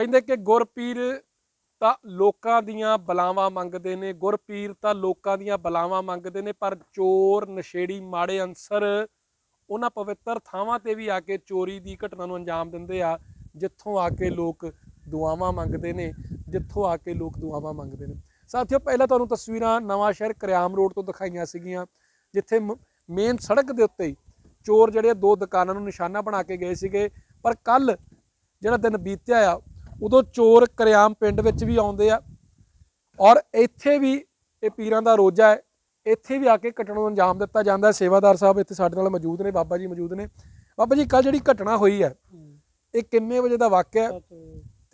ਕਹਿੰਦੇ ਕਿ ਗੁਰਪੀਰ ਤਾਂ ਲੋਕਾਂ ਦੀਆਂ ਬਲਾਵਾਂ ਮੰਗਦੇ ਨੇ, ਗੁਰਪੀਰ ਤਾਂ ਲੋਕਾਂ ਦੀਆਂ ਬਲਾਵਾਂ ਮੰਗਦੇ ਨੇ, ਪਰ ਚੋਰ, ਨਸ਼ੇੜੀ, ਮਾੜੇ ਅੰਸਰ ਉਹਨਾਂ ਪਵਿੱਤਰ ਥਾਵਾਂ ਤੇ ਵੀ ਆ ਕੇ ਚੋਰੀ ਦੀ ਘਟਨਾ ਨੂੰ ਅੰਜਾਮ ਦਿੰਦੇ ਆ, ਜਿੱਥੋਂ ਆ ਕੇ ਲੋਕ ਦੁਆਵਾਂ ਮੰਗਦੇ ਨੇ, ਜਿੱਥੋਂ ਆ ਕੇ ਲੋਕ ਦੁਆਵਾਂ ਮੰਗਦੇ ਨੇ। ਸਾਥੀਓ, ਪਹਿਲਾਂ ਤੁਹਾਨੂੰ ਤਸਵੀਰਾਂ ਨਵਾਂ ਸ਼ਹਿਰ ਕਰਿਆਮ ਰੋਡ ਤੋਂ ਦਿਖਾਈਆਂ ਸੀਗੀਆਂ, ਜਿੱਥੇ ਮੇਨ ਸੜਕ ਦੇ ਉੱਤੇ ਹੀ ਚੋਰ ਜਿਹੜੇ ਦੋ ਦੁਕਾਨਾਂ ਨੂੰ ਨਿਸ਼ਾਨਾ ਬਣਾ ਕੇ ਗਏ ਸੀਗੇ, ਪਰ ਕੱਲ ਜਿਹੜਾ ਦਿਨ ਬੀਤਿਆ ਆ ਉਦੋਂ ਚੋਰ ਕਰਿਆਮ ਪਿੰਡ ਵਿੱਚ ਵੀ ਆਉਂਦੇ ਆ। ਔਰ ਇੱਥੇ ਵੀ ਇਹ ਪੀਰਾਂ ਦਾ ਰੋਜਾ ਹੈ। ਇੱਥੇ ਵੀ ਆ ਕੇ ਘਟਨਾ ਨੂੰ ਅੰਜਾਮ ਦਿੱਤਾ ਜਾਂਦਾ ਹੈ। ਸੇਵਾਦਾਰ ਸਾਹਿਬ ਇੱਥੇ ਸਾਡੇ ਨਾਲ ਮੌਜੂਦ ਨੇ ਬਾਬਾ ਜੀ ਮੌਜੂਦ ਨੇ। ਬਾਬਾ ਜੀ ਕੱਲ ਜਿਹੜੀ ਘਟਨਾ ਹੋਈ ਹੈ ਇਹ ਕਿੰਨੇ ਵਜੇ ਦਾ ਵਾਕਿਆ ਹੈ?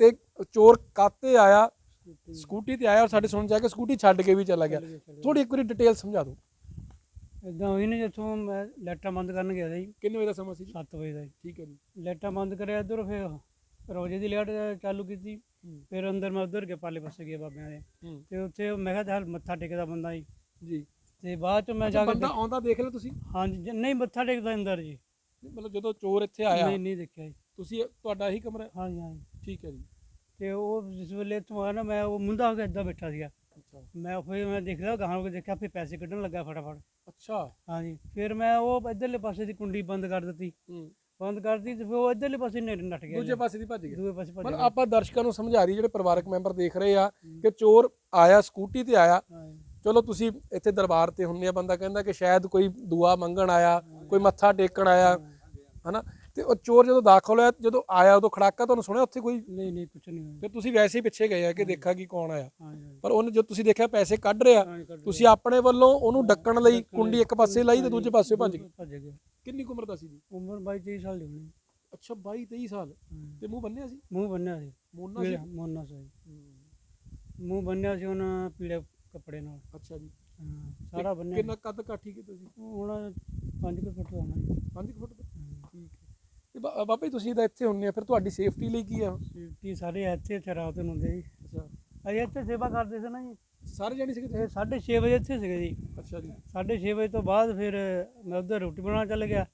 ਤੇ ਚੋਰ ਕਾਤੇ ਆਇਆ? ਸਕੂਟੀ ਤੇ ਆਇਆ ਔਰ ਸਾਡੇ ਸੁਣ ਜਾ ਕੇ ਸਕੂਟੀ ਛੱਡ ਕੇ ਵੀ ਚਲਾ ਗਿਆ। ਥੋੜੀ ਇੱਕ ਵਾਰੀ ਡਿਟੇਲ ਸਮਝਾ ਦਿਓ। ਇਦਾਂ ਹੋਈ ਨੇ ਜਿੱਥੋਂ ਮੈਂ ਲਾਈਟਾਂ ਬੰਦ ਕਰਨ ਗਿਆ ਸੀ। ਕਿੰਨੇ ਵਜੇ ਦਾ ਸਮਾਂ ਸੀ ਜੀ? 7 ਵਜੇ ਦਾ। ਠੀਕ ਹੈ ਜੀ। ਲਾਈਟਾਂ ਬੰਦ ਕਰਿਆ ਇੱਧਰ ਫਿਰ ਰੋਜੇ ਦੀ ਲਾਈਟ ਚਾਲੂ ਕੀਤੀ। ਹੂੰ। ਫਿਰ ਅੰਦਰ ਮੈਂ ਉਧਰ ਕੇ ਪਾਲੇ ਪਾਸੇ ਗਿਆ ਬਾਬਿਆਂ ਦੇ। ਹੂੰ। ਤੇ ਉੱਥੇ ਮੈਂ ਕਿਹਾ ਚੱਲ ਮੱਥਾ ਟੇਕਦਾ ਬੰਦਾ ਜੀ। ਜੀ। ਤੇ ਬਾਅਦ ਚ ਮੈਂ ਜਾ ਕੇ ਬੰਦਾ ਆਉਂਦਾ ਦੇਖ ਲਿਆ ਤੁਸੀਂ? ਹਾਂਜੀ ਜ- ਨਹੀਂ ਮੱਥਾ ਟੇਕਦਾ ਅੰਦਰ ਜੀ। ਮਤਲਬ ਜਦੋਂ ਚੋਰ ਇੱਥੇ ਆਇਆ। ਨਹੀਂ ਨਹੀਂ ਦੇਖਿਆ ਜੀ। ਤੁਸੀਂ ਤੁਹਾਡਾ ਇਹੀ ਕਮਰਾ ਹੈ? ਹਾਂਜੀ ਹਾਂਜੀ। ਠੀਕ ਹੈ ਜੀ। ਤੇ ਉਹ ਜਿਸ ਵੇਲੇ ਇੱਥੋਂ ਆਇਆ ਨਾ ਮੈਂ ਉਹ ਮੁੰਡਾ ਹੋ ਕੇ ਏਦਾਂ ਬੈਠਾ ਸੀਗਾ। ਅੱਛਾ। ਮੈਂ ਫਿਰ ਮੈਂ ਦੇਖਦਾ ਗਾਹਾਂ ਹੋ ਕੇ ਦੇਖਿਆ ਫਿਰ ਪੈਸੇ ਕੱਢਣ ਲੱਗਾ ਫਟਾਫਟ। ਅੱਛਾ। ਹਾਂਜੀ। ਫਿਰ ਮੈਂ ਉਹ ਇੱਧਰਲੇ ਪਾਸੇ ਦੀ ਕੁੰਡੀ ਬੰਦ ਕਰ ਦਿੱਤੀ। ਹੂੰ। ਬੰਦ ਕਰਤੀ ਤੇ ਫਿਰ ਉਹ ਇੱਧਰਲੇ ਪਾਸੇ ਨੇੜੇ ਨੱਠ ਗਿਆ ਦੂਜੇ ਪਾਸੇ ਦੀ ਭੱਜ ਗਿਆ ਦੂਏ ਪਾਸੇ ਭੱਜ ਮਤਲਬ ਗਿਆ ਆਪਾਂ ਦਰਸ਼ਕਾਂ ਨੂੰ ਸਮਝਾ ਰਹੀ ਜਿਹੜੇ ਪਰਿਵਾਰਕ ਮੈਂਬਰ ਦੇਖ ਰਹੇ ਆ ਕਿ ਚੋਰ ਆਇਆ ਸਕੂਟੀ ਤੇ ਆਇਆ। ਚਲੋ ਤੁਸੀਂ ਇੱਥੇ ਦਰਬਾਰ ਤੇ ਹੁੰਨੇ ਆ ਬੰਦਾ ਕਹਿੰਦਾ ਕਿ ਸ਼ਾਇਦ ਕੋਈ ਦੁਆ ਮੰਗਣ ਆਇਆ ਕੋਈ ਮੱਥਾ ਟੇਕਣ ਆਇਆ ਹਨਾ? ਤੇ ਉਹ ਚੋਰ ਜਦੋਂ ਦਾਖਲ ਹੋਇਆ ਜਦੋਂ ਆਇਆ ਉਦੋਂ ਖੜਾਕਾ ਤੁਹਾਨੂੰ ਸੁਣਿਆ ਉੱਥੇ ਕੋਈ? ਨਹੀਂ ਨਹੀਂ ਕੁਛ ਨਹੀਂ ਹੋਇਆ। ਫਿਰ ਤੁਸੀਂ ਵੈਸੇ ਹੀ ਪਿੱਛੇ ਗਏ ਆ ਕਿ ਦੇਖਾ ਕਿ ਕੌਣ ਆਇਆ। ਹਾਂਜੀ ਪਰ ਉਹਨੇ ਜਦੋਂ ਤੁਸੀਂ ਦੇਖਿਆ ਪੈਸੇ ਕੱਢ ਰਿਹਾ ਤੁਸੀਂ ਆਪਣੇ ਵੱਲੋਂ ਉਹਨੂੰ ਡੱਕਣ ਲਈ ਕੁੰਡੀ ਇੱਕ ਪਾਸੇ ਲਾਈ ਤੇ ਦੂਜੇ ਪਾਸੇ ਭੱਜ ਗਏ। ਭੱਜ ਗਿਆ ਕਿੰਨੀ ਕੁ ਉਮਰ ਦਾ ਸੀ ਜੀ? ਉਮਰ 22 23 ਸਾਲ ਦੀ ਹੋਣੀ। ਅੱਛਾ 22 23 ਸਾਲ। ਤੇ ਮੂੰਹ ਬੰਨਿਆ ਸੀ? ਮੂੰਹ ਬੰਨਿਆ ਸੀ। ਮੋਨਾ ਸੀ? ਪੀਲਾ ਮੋਨਾ ਸੀ। ਹੂੰ, ਮੂੰਹ ਬੰਨਿਆ ਸੀ ਉਹਨਾਂ ਪੀਲੇ ਕੱਪੜੇ ਨਾਲ। ਅੱਛਾ ਜੀ। ਹਾਂ, ਸਾਰਾ ਬੰਨਿਆ। ਕਿੰਨਾ ਕੱਦ ਕਾਠੀ ਕੀਤਾ ਸੀ? ਹੁਣ 5 ਕੁ ਫੁੱਟ ਦਾ ਹੋਣਾ ਜੀ। 5 ਫੁੱਟ ਦਾ? ਠੀਕ ਹੈ। ਤੇ ਬਾ- ਬਾਬਾ ਜੀ ਤੁਸੀਂ ਤਾਂ ਇੱਥੇ ਹੁੰਨੇ ਆ ਫਿਰ ਤੁਹਾਡੀ ਸੇਫਟੀ ਲਈ ਕੀ ਆ? ਕੀ ਸਾਰੇ ਇੱਥੇ ਇੱਥੇ ਰਾਤ ਨੂੰ ਹੁੰਦੇ ਜੀ। ਅੱਛਾ। ਅਸੀਂ ਇੱਥੇ ਸੇਵਾ ਕਰਦੇ ਸੀ ਨਾ ਜੀ। ਸਾਰੇ ਜਾਣੀ ਸੀਗੇ ਇਹ 6:30 ਵਜੇ ਇੱਥੇ ਸੀਗੇ ਜੀ। ਅੱਛਾ ਜੀ। 6:30 ਵਜੇ ਤੋਂ ਬਾਅਦ ਫਿਰ ਮੈਂ ਉੱਧਰ ਰੋਟੀ ਬਣਾਉਣ ਚੱਲ ਗਿਆ।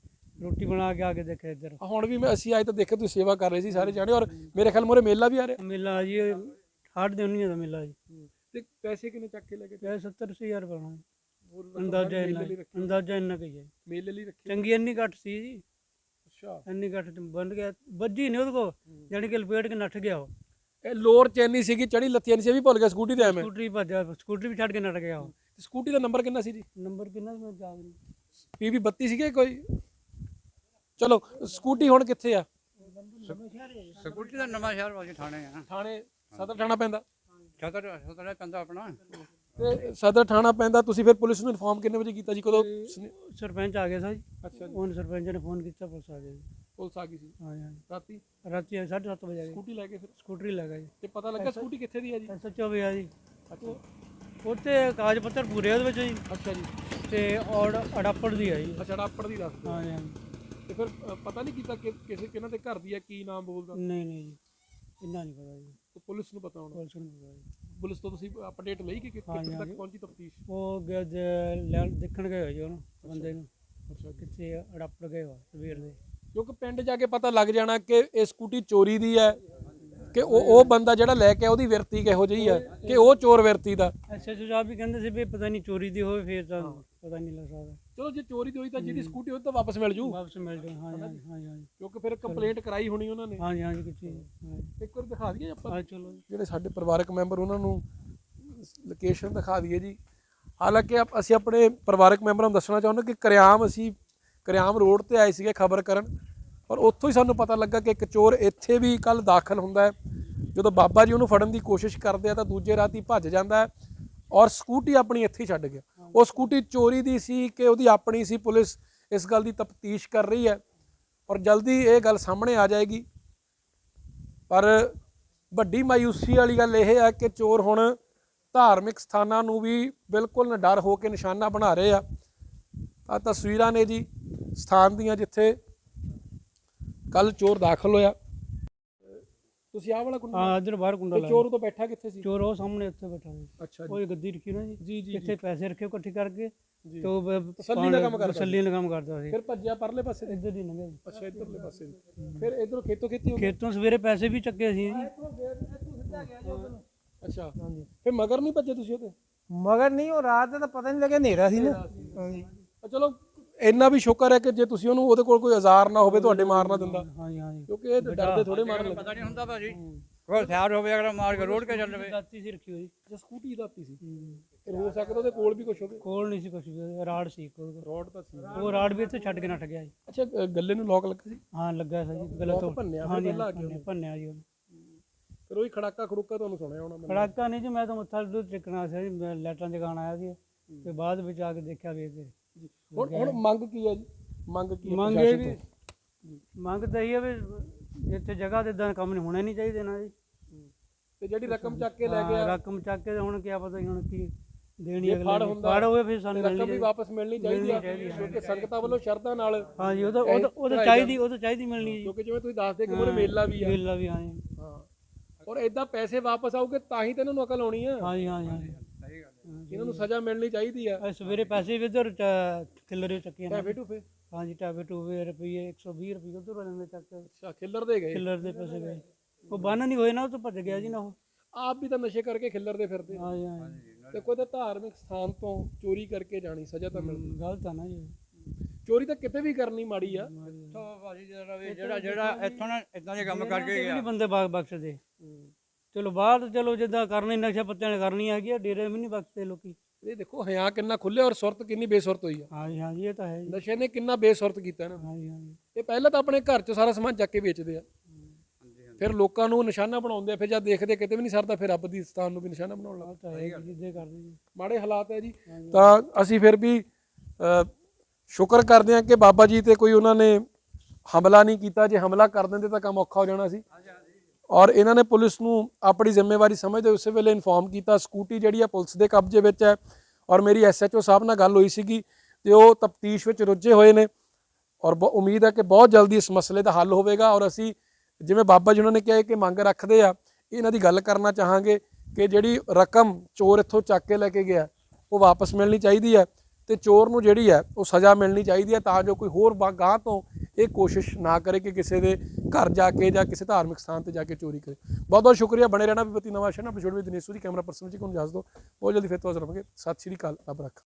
ਰੋਟੀ ਬਣਾ ਕੇ ਆ ਕੇ ਦੇਖਿਆ ਇੱਧਰ। ਹੁਣ ਵੀ ਮੈਂ ਅਸੀਂ ਅੱਜ ਤਾਂ ਦੇਖਿਆ ਤੁਸੀਂ ਸੇਵਾ ਕਰ ਰਹੇ ਸੀ ਸਾਰੇ ਜਾਣੇ ਔਰ ਮੇਰੇ ਖਿਆਲ ਮੋਰੇ ਮੇਲਾ ਵੀ ਆ ਰਿਹਾ। ਮੇਲਾ ਜੀ ਹਾਰਟ ਦੇ ਉਨੀਆਂ ਦਾ ਮੇਲਾ ਜੀ। ਤੇ ਪੈਸੇ ਕਿੰਨੇ ਚੱਕ ਕੇ ਲੈ ਕੇ ਪਿਆ 70 ਹਜ਼ਾਰ ਬਣਾ ਹੋਰ ਅੰਦਾਜ਼ਾ ਇੰਨਾ ਅੰਦਾਜ਼ਾ ਇੰਨਾ ਕਹੀ ਹੈ ਮੇਲੇ ਲਈ ਰੱਖੇ ਚੰਗੀ ਇੰਨੀ ਘੱਟ ਸੀ ਜੀ। ਅੱਛਾ। ਇੰਨੀ ਘੱਟ ਬਣ ਗਿਆ। ਵੱਜੀ ਨਹੀਂ ਉਹਦੇ ਕੋ ਜਾਣੀ ਕਿ ਲਪੇਟ ਕੇ ਨੱਠ ਗਿਆ ਉਹ। ਇਹ ਲੋਰ ਚੈਨੀ ਸੀਗੀ ਚੜੀ ਲੱਤੀਆਂ ਨਹੀਂ ਸੀ ਇਹ ਵੀ ਭੁੱਲ ਗਿਆ ਸਕੂਟੀ ਤੇ ਐਵੇਂ ਸਕੂਟਰੀ ਭੱਜਿਆ ਸਕੂਟਰੀ ਵੀ ਛੱਡ ਕੇ ਨੱਠ ਗਿਆ ਉਹ। ਸਕੂਟੀ ਦਾ ਨੰਬਰ ਕਿੰਨਾ ਸੀ ਜੀ? ਨੰਬਰ ਕਿੰਨਾ ਸੀ ਮੈਂ ਯਾਦ ਨਹੀਂ। ਪੀਵੀ 32 ਸੀਗੇ ਕੋਈ? ਚਲੋ ਸਕੂਟੀ ਹੁਣ ਕਿੱਥੇ ਆ? ਸਕੂਟੀ ਦਾ ਨਵਾਂ ਸ਼ਹਿਰ ਵਾਲੀ ਥਾਣੇ ਆ। ਥਾਣੇ ਸਦਰ ਥਾਣਾ ਪੈਂਦਾ। ਛਤਰ ਛਤਰ ਪੈਂਦਾ ਆਪਣਾ। ਤੇ ਸਦਰ ਥਾਣਾ ਪੈਂਦਾ ਤੁਸੀਂ ਫਿਰ ਪੁਲਿਸ ਨੂੰ ਇਨਫਾਰਮ ਕਿੰਨੇ ਵਜੇ ਕੀਤਾ ਜੀ? ਕਦੋਂ ਸਰਪੰਚ ਆ ਗਿਆ ਸੀ ਅੱਛਾ ਜੀ। ਉਹਨੇ ਸਰਪੰਚ ਨੇ ਫੋਨ ਕੀਤਾ ਪੁਲਿਸ ਆ ਗਈ। ਪੁਲਿਸ ਆ ਗਈ ਸੀ। ਹਾਂ ਹਾਂ ਰਾਤੀ? ਰਾਤੀ 7:30 ਵਜੇ ਆ ਗਈ ਸਕੂਟੀ ਲੈ ਕੇ ਫਿਰ? ਸਕੂਟਰੀ ਲੱਗਾ ਜੀ। ਤੇ ਪਤਾ ਲੱਗਾ ਸਕੂਟੀ ਕਿੱਥੇ ਦੀ ਆ ਜੀ? ਐਸਐਚਓ ਵੀ ਆ ਜੀ। ਅੱਛਾ। ਉੱਤੇ ਕਾਗਜ਼ ਪੱਤਰ ਪੂਰੇ ਉਹਦੇ ਵਿੱਚ ਜੀ। ਅੱਛਾ ਜੀ। ਤੇ ਔਰ ਅੜਾਪੜ ਦੀ ਆ ਜੀ। ਅੱਛਾ ਡਾਪੜ ਦੀ ਦੱਸ ਦਿਓ। ਹਾਂ ਜੀ ਹਾਂ ਜੀ। ਤੇ ਫਿਰ ਅ, ਪਤਾ ਨਹੀਂ ਕੀਤਾ ਕਿ ਕਿਸੇ ਕਿਹਨਾਂ ਦੇ ਘਰ ਦੀ ਆ ਕੀ ਨਾਮ ਬੋਲਦਾ? ਨਹੀਂ ਨਹੀਂ ਜੀ। ਇੰਨਾ ਨਹੀਂ ਪਤਾ ਜੀ। ਤੇ ਪੁਲਿਸ ਨੂੰ ਪਤਾ ਹੋਣਾ। ਪੁਲਿਸ ਨੂੰ ਪਤਾ ਜੀ। ਪੁਲਿਸ ਤੋਂ ਤੁਸੀਂ ਅਪਡੇਟ ਲਈ ਕਿ ਕਿ- ਹਾਂਜੀ, ਕਿੱਥੇ ਤੱਕ ਹਾਂਜੀ। ਪਹੁੰਚੀ ਤਫਤੀਸ਼? ਉਹ ਜ- ਲੈਣ ਦੇਖਣ ਗਏ ਹੋਏ ਜੀ ਉਹਨੂੰ ਬੰਦੇ ਨੂੰ। ਅੱਛਾ। ਕਿੱਥੇ ਅੜਾਪੜ ਗਏ ਹੋ ਸਵੇਰ ਦੇ। ਕਿਉਂਕਿ ਪਿੰਡ ਜਾ ਕੇ ਪਤਾ ਲੱਗ ਜਾਣਾ ਕਿ ਇਹ ਸਕੂਟੀ ਚੋਰੀ ਦੀ ਹੈ ਕਿ ਉਹ ਉਹ ਬੰਦਾ ਜਿਹੜਾ ਲੈ ਕੇ ਉਹਦੀ ਵਿਰਤੀ ਕਿਹੋ ਜਿਹੀ ਹੈ ਕਿ ਉਹ ਚੋਰ ਵਿਰਤੀ ਦਾ। ਐਸਐਚਓ ਸਾਹਿਬ ਵੀ ਕਹਿੰਦੇ ਸੀ ਵੀ ਪਤਾ ਨਹੀਂ ਚੋਰੀ ਦੀ ਹੋਵੇ ਫੇਰ ਤਾਂ ਪਤਾ ਨਹੀਂ ਲੱਗ ਸਕਦਾ। ਚਲੋ ਜੇ ਚੋਰੀ ਦੀ ਹੋਈ ਤਾਂ ਜਿਹਦੀ ਸਕੂਟੀ ਹੋਈ ਤਾਂ ਵਾਪਸ ਮਿਲ ਜੂ। ਵਾਪਸ ਮਿਲ ਹਾਂ ਜੀ ਹਾਂ ਜੀ ਹਾਂ ਜੀ ਕਿਉਂਕਿ ਫਿਰ ਕੰਪਲੇਂਟ ਕਰਾਈ ਹੋਣੀ ਉਹਨਾਂ ਨੇ। ਹਾਂ ਜੀ ਹਾਂ ਜੀ ਕਿੱਥੇ ਹਾਂ। ਜੀ। ਇੱਕ ਵਾਰ ਦਿਖਾ ਦਈਏ ਆਪਾਂ। ਹਾਂ ਚਲੋ। ਜਿਹੜੇ ਸਾਡੇ ਪਰਿਵਾਰਕ ਮੈਂਬਰ ਉਹਨਾਂ ਨੂੰ ਲੋਕੇਸ਼ਨ ਦਿਖਾ ਦਈਏ ਜੀ। ਹਾਲਾਂਕਿ ਅਸੀਂ ਆਪਣੇ ਪਰਿਵਾਰਕ ਮੈਂਬਰਾਂ ਨੂੰ ਦੱਸਣਾ ਚਾਹੁੰਦੇ ਕਿ ਕਰਿਆਮ ਅਸੀਂ ਕਰਿਆਮ ਰੋਡ ਤੇ ਆਏ ਸੀਗੇ ਖਬਰ ਕਰਨ ਔਰ ਉੱਥੋਂ ਹੀ ਸਾਨੂੰ ਪਤਾ ਲੱਗਾ ਕਿ ਇੱਕ ਚੋਰ ਇੱਥੇ ਵੀ ਕੱਲ ਦਾਖਲ ਹੁੰਦਾ ਹੈ। ਜਦੋਂ ਬਾਬਾ ਜੀ ਉਹਨੂੰ ਫੜਨ ਦੀ ਕੋਸ਼ਿਸ਼ ਕਰਦੇ ਆ ਤਾਂ ਦੂਜੇ ਰਾਤ ਹੀ ਭੱਜ ਜਾਂਦਾ ਹੈ ਔਰ ਸਕੂਟੀ ਆਪਣੀ ਇੱਥੇ ਹੀ ਛੱਡ ਗਿਆ। ਉਹ ਸਕੂਟੀ ਚੋਰੀ ਦੀ ਸੀ ਕਿ ਉਹਦੀ ਆਪਣੀ ਸੀ, ਪੁਲਿਸ ਇਸ ਗੱਲ ਦੀ ਤਫਤੀਸ਼ ਕਰ ਰਹੀ ਹੈ। ਔਰ ਜਲਦੀ ਇਹ ਗੱਲ ਸਾਹਮਣੇ ਆ ਜਾਏਗੀ। ਪਰ ਵੱਡੀ ਮਾਯੂਸੀ ਵਾਲੀ ਗੱਲ ਇਹ ਹੈ ਕਿ ਚੋਰ ਹੁਣ ਧਾਰਮਿਕ ਸਥਾਨਾਂ ਨੂੰ ਵੀ ਬਿਲਕੁਲ ਡਰ ਹੋ ਕੇ ਨਿਸ਼ਾਨਾ ਬਣਾ ਰਹੇ ਆ। ਆ ਤਸਵੀਰਾਂ ਨੇ ਜੀ। ਸਥਾਨ ਦੀਆਂ ਜਿੱਥੇ ਕੱਲ ਚੋਰ ਦਾਖਲ ਹੋਇਆ। ਤੁਸੀਂ ਆਹ ਵਾਲਾ ਕੁੰਡਾ ਹਾਂ ਇੱਧਰ ਬਾਹਰ ਕੁੰਡਾ ਤੇ ਲਾਇਆ। ਚੋਰ ਉਦੋਂ ਬੈਠਾ ਕਿੱਥੇ ਸੀ? ਚੋਰ ਉਹ ਸਾਹਮਣੇ ਉੱਥੇ ਬੈਠਾ ਸੀ। ਅੱਛਾ ਜੀ। ਉਹ ਗੱਦੀ ਰੱਖੀ ਨਾ ਜੀ। ਜੀ ਜੀ ਇੱਥੇ ਪੈਸੇ ਰੱਖੇ ਇਕੱਠੇ ਕਰਕੇ ਜੀ। ਤੇ ਉਹ ਬ- ਤਸੱਲੀ ਦਾ ਕੰਮ ਕਰਦਾ ਤਸੱਲੀ ਦਾ ਕੰਮ ਕਰਦਾ ਸੀ। ਫਿਰ ਭੱਜਿਆ ਪਰਲੇ ਪਾਸੇ ਨੂੰ। ਇੱਧਰ ਹੀ ਲੰਘਿਆ ਜੀ। ਅੱਛਾ ਇਧਰਲੇ ਪਾਸੇ ਨੂੰ। ਫਿਰ ਇਧਰੋਂ ਖੇਤੋਂ ਖੇਤੀ ਹੋ ਗਈ? ਖੇਤੋਂ ਸਵੇਰੇ ਪੈਸੇ ਵੀ ਚੱਕੇ ਸੀ ਜੀ। ਅੱਛਾ ਹਾਂਜੀ। ਫਿਰ ਮਗਰ ਨਹੀਂ ਭੱਜੇ ਤੁਸੀਂ ਉਹਦੇ? ਮਗਰ ਨਹੀਂ ਉਹ ਰਾਤ ਦਾ ਤਾਂ ਪਤਾ ਨਹੀਂ ਲੱਗਿਆ ਹਨੇਰਾ ਸੀ ਨਾ। ਹਾਂਜੀ ਚਲੋ ਇੰਨਾ ਵੀ ਸ਼ੁਕਰ ਹੈ ਕਿ ਜੇ ਤੁਸੀਂ ਉਹਨੂੰ ਉਹਦੇ ਕੋਲ ਕੋਈ ਹਜ਼ਾਰ ਨਾ ਹੋਵੇ ਤੁਹਾਡੇ ਮਾਰ ਨਾ ਦਿੰਦਾ। ਹਾਂਜੀ ਹਾਂਜੀ ਕਿਉਂਕਿ ਇਹ ਤਾਂ ਡਰਦੇ ਥੋੜੇ ਮਾਰਨ ਲੱਗੇ। ਪਤਾ ਨਹੀਂ ਹੁੰਦਾ ਭਾਜੀ। ਕੋਈ ਹਥਿਆਰ ਹੋਵੇ ਅਗਰ ਮਾਰ ਕੇ ਰੋੜ ਕੇ ਚੱਲ ਪਵੇ ਦਾਤੀ ਸੀ ਰੱਖੀ ਹੋਈ। ਜੇ ਸਕੂਟੀ ਦਾਤੀ ਸੀ। ਹੋ। ਸਕਦਾ ਉਹਦੇ ਕੋਲ ਵੀ ਕੁਝ ਹੋਵੇ। ਕੋਲ ਨਹੀਂ ਸੀ ਵੀ ਰਾੜ ਸੀ ਕੋਲ। ਰੋਡ ਤਾਂ ਸੀ। ਉਹ ਰਾੜ ਵੀ ਇੱਥੇ ਛੱਡ ਕੇ ਨੱਠ ਗਿਆ ਜੀ ਅੱਛਾ ਗੱਲੇ ਨੂੰ ਲੋਕ ਲੱਗਾ ਸੀ? ਹਾਂ ਲੱਗਾ ਸੀ ਜੀ ਲੋਕ ਭੰਨਿਆ ਆ ਕੇ ਭੰਨਿਆ- ਜੀ ਉਹਨੇ। ਫਿਰ ਉਹੀ ਖੜਾਕਾ ਖੜੂਕਾ ਤੁਹਾਨੂੰ ਸੁਣਿਆ ਹੋਣਾ ਮੈਨੂੰ। ਖੜਾਕਾ ਨਹੀਂ ਜੀ ਮੈਂ ਤਾਂ ਮੱਥਾ ਦੁੱਧ ਟਿਕਣਾ ਸੀ ਜੀ ਮੈਂ ਲੈਟਾਂ ਜਗਾਣ ਆਇਆ ਸੀ। ਤੇ ਬਾਅਦ ਵਿੱਚ ਆ ਕੇ ਦੇਖਿਆ ਵੀ ਤੇ ਹੁਣ ਹੁਣ ਮੰਗ ਕੀ ਹੈ ਜੀ? ਮੰਗ ਕੀ ਹੈ ਮੰਗ ਪ੍ਰਸ਼ਾਸਨ ਇਹ ਵੀ ਮੰਗ ਤਾਂ ਇਹ ਹੈ ਵੀ ਇੱਥੇ ਜਗ੍ਹਾ ਤੇ ਇਦਾਂ ਕੰਮ ਨਹੀਂ ਹੋਣੇ ਨਹੀਂ ਚਾਹੀਦੇ ਨਾ ਜੀ। ਤੋਂ? ਤੇ ਜਿਹੜੀ ਰਕਮ ਚੱਕ ਕੇ ਲੈ ਹਾਂ, ਗਿਆ ਰਕਮ ਚੱਕ ਕੇ ਤੇ ਹੁਣ ਕੀ ਪਤਾ ਜੀ ਹੁਣ ਕੀ ਦੇਣੀ ਜੇ ਅਗਲੇ ਫੜ ਨੇ। ਹੁੰਦਾ, ਫੜ ਹੋਵੇ ਫਿਰ ਸਾਨੂੰ ਮਿਲਣੀ ਰਕਮ ਵੀ ਚਾਹੀਦੀ ਵਾਪਸ ਮਿਲਣੀ ਚਾਹੀਦੀ ਹੈ ਕਿਉਂਕਿ ਸੰਗਤਾਂ ਵੱਲੋਂ ਸ਼ਰਤਾਂ ਨਾਲ ਹਾਂਜੀ ਉਹ ਤਾਂ ਉਹ ਤਾਂ- ਉਹ ਤਾਂ ਚਾਹੀਦੀ ਉਹ ਤਾਂ ਚਾਹੀਦੀ ਮਿਲਣੀ ਜੀ। ਕਿਉਂਕਿ ਜਿਵੇਂ ਤੁਸੀਂ ਦੱਸਦੇ ਕਿ ਮੇਲਾ ਵੀ ਆ। ਮੇਲਾ ਵੀ ਹਾਂ ਔਰ ਇਦਾਂ ਪੈਸੇ ਵਾਪਸ ਆਉਗੇ ਤਾਂ ਹੀ ਤਾਂ ਇਹਨਾਂ ਨੂੰ ਅਕਲ ਆਉਣੀ ਆ ਹਾਂਜੀ ਹਾਂਜੀ ਇਹਨਾਂ ਨੂੰ ਸਜ਼ਾ ਮਿਲਣੀ ਚਾਹੀਦੀ ਆ। ਅੱਜ ਸਵੇਰੇ ਪੈਸੇ ਵੀ ਇਧਰ ਕਿੱਲਰੇ ਚੱਕੀਆਂ ਨੇ। ਟੈਫੇ ਟੂਫੇ ਹਾਂਜੀ ਟਾਬੇ ਟੂਬੇ ਰੁਪਏ 120 ਰੁਪਏ ਉਧਰ ਹੋ ਜਾਂਦੇ ਚੱਕ ਕੇ। ਅੱਛਾ ਖਿੱਲਰ ਦੇ ਗਏ? ਕਿੱਲਰ ਦੇ ਪੈਸੇ ਗਏ। ਉਹ ਬੰਨ ਨਹੀਂ ਹੋਏ ਨਾ ਉਹ ਤਾਂ ਭੱਜ ਗਿਆ ਜੀ ਨਾ ਉਹ। ਆਪ ਵੀ ਤਾਂ ਨਸ਼ੇ ਕਰਕੇ ਖਿੱਲਰਦੇ ਫਿਰਦੇ। ਹਾਂਜੀ ਹਾਂਜੀ। ਤੇ ਕੋਈ ਤਾਂ ਧਾਰਮਿਕ ਸਥਾਨ ਤੋਂ ਚੋਰੀ ਕਰਕੇ ਜਾਣੀ ਸਜ਼ਾ ਤਾਂ ਮਿਲਦੀ। ਗਲਤ ਆ ਨਾ ਜੀ। ਚੋਰੀ ਤਾਂ ਕਿਤੇ ਵੀ ਕਰਨੀ ਮਾੜੀ ਆ। ਇੱਥੋਂ ਭਾਜੀ ਜਿਹੜਾ ਵੀ ਜਿਹੜਾ ਜਿਹੜਾ ਇੱਥੋਂ ਨਾ ਇਦਾਂ ਦੇ ਕੰਮ ਕਰਕੇ ਇਹ ਗਿਆ। ਬੰਦੇ ਬਾਗ ਬਖਸ਼ਦੇ। ਚਲੋ ਬਾਹਰ ਚਲੋ ਜਿੱਦਾਂ ਕਰਨੀ ਨਸ਼ਾ ਪੱਤਿਆਂ ਨੇ ਕਰਨੀ ਹੈਗੀ ਆ ਡੇਰੇ ਵੀ ਨਹੀਂ ਬਖਸ਼ਦੇ ਲੋਕੀ। ਇਹ ਦੇਖੋ ਹਿਆ ਕਿੰਨਾ ਖੁੱਲਿਆ ਔਰ ਸੁਰਤ ਕਿੰਨੀ ਬੇਸੁਰਤ ਹੋਈ ਆ। ਹਾਂਜੀ ਹਾਂਜੀ ਇਹ ਤਾਂ ਹੈ ਜੀ। ਨਸ਼ੇ ਨੇ ਕਿੰਨਾ ਬੇਸੁਰਤ ਕੀਤਾ ਇਹਨਾਂ ਨੂੰ। ਹਾਂਜੀ ਹਾਂਜੀ। ਇਹ ਪਹਿਲਾਂ ਤਾਂ ਆਪਣੇ ਘਰ 'ਚ ਸਾਰਾ ਸਮਾਨ ਚੱਕ ਕੇ ਵੇਚਦੇ ਆ। ਫਿਰ ਲੋਕਾਂ ਨੂੰ ਨਿਸ਼ਾਨਾ ਬਣਾਉਂਦੇ ਆ ਫਿਰ ਜਦ ਦੇਖਦੇ ਕਿਤੇ ਵੀ ਨਹੀਂ ਸਰਦਾ ਫਿਰ ਰੱਬ ਦੀ ਸਥਾਨ ਨੂੰ ਵੀ ਨਿਸ਼ਾਨਾ ਬਣਾਉਣ ਲੱਗ ਤਾਂ ਹੈ ਜੀ, ਜਿੱਦੇ ਕਰਦੇ ਜੀ। ਮਾੜੇ ਹਾਲਾਤ ਹੈ ਜੀ। ਤਾਂ ਅਸੀਂ ਫਿਰ ਵੀ ਅ, ਸ਼ੁਕਰ ਕਰਦੇ ਹਾਂ ਕਿ ਬਾਬਾ ਜੀ ਤੇ ਕੋਈ ਉਹਨਾਂ ਨੇ ਹਮਲਾ ਨਹੀਂ ਕੀਤਾ। ਜੇ ਹਮਲਾ ਕਰ ਦਿੰਦੇ ਤਾਂ ਕੰਮ ਔਖਾ ਹੋ ਜਾਣਾ ਸੀ। ਔਰ ਇਹਨਾਂ ਨੇ ਪੁਲਿਸ ਨੂੰ ਆਪਣੀ ਜ਼ਿੰਮੇਵਾਰੀ ਸਮਝਦੇ ਉਸੇ ਵੇਲੇ ਇਨਫੋਰਮ ਕੀਤਾ, ਸਕੂਟੀ ਜਿਹੜੀ ਆ ਪੁਲਿਸ ਦੇ ਕਬਜ਼ੇ ਵਿੱਚ ਹੈ ਔਰ ਮੇਰੀ ਐਸਐਚਓ ਸਾਹਿਬ ਨਾਲ ਗੱਲ ਹੋਈ ਸੀਗੀ ਤੇ ਉਹ ਤਫਤੀਸ਼ ਵਿੱਚ ਰੁੱਝੇ ਹੋਏ ਨੇ ਔਰ ਬਹੁ- ਉਮੀਦ ਹੈ ਕਿ ਬਹੁਤ ਜਲਦੀ ਇਸ ਮਸਲੇ ਦਾ ਹੱਲ ਹੋਵੇਗਾ ਔਰ ਅਸੀਂ ਜਿਵੇਂ ਬਾਬਾ ਜੀ ਉਹਨਾਂ ਨੇ ਕਿਹਾ ਕਿ ਮੰਗ ਰੱਖਦੇ ਆ, ਇਹਨਾਂ ਦੀ ਗੱਲ ਕਰਨਾ ਚਾਹਾਂਗੇ ਕਿ ਜਿਹੜੀ ਰਕਮ ਚੋਰ ਇੱਥੋਂ ਚੱਕ ਕੇ ਲੈ ਕੇ ਗਿਆ ਉਹ ਵਾਪਸ ਮਿਲਣੀ ਚਾਹੀਦੀ ਹੈ ਤੇ ਚੋਰ ਨੂੰ ਜਿਹੜੀ ਹੈ ਉਹ ਸਜ਼ਾ ਮਿਲਣੀ ਚਾਹੀਦੀ ਹੈ ਤਾਂ ਜੋ ਕੋਈ ਹੋਰ ਬਾ- ਤੋਂ ਇਹ ਕੋਸ਼ਿਸ਼ ਨਾ ਕਰੇ ਕਿ ਕਿਸੇ ਦੇ ਘਰ ਜਾ ਕੇ ਜਾਂ ਕਿਸੇ ਧਾਰਮਿਕ ਸਥਾਨ ਤੇ ਜਾ ਕੇ ਚੋਰੀ ਕਰੇ। ਬਹੁਤ ਬਹੁਤ ਸ਼ੁਕਰੀਆ। ਬਣੇ ਰਹਿਣਾ ਵਿਪਤੀ ਨਵਾਂ ਸ਼ਹਿਰ ਐਪੀਸੋਡ ਵਿੱਚ ਦਿਨੇਸ਼ ਸੂਰੀ, ਕੈਮਰਾ ਪਰਸਨ ਜੀ ਕੋਲ ਇਜਾਜ਼ਤ ਦਿਓ। ਬਹੁਤ ਜਲਦੀ ਫਿਰ ਤੋਂ ਹਾਜ਼ਰ ਹੋਵਾਂਗੇ ਸਤਿ ਸ਼੍ਰੀ ਅਕਾਲ। ਰੱਬ ਰੱਖਾ।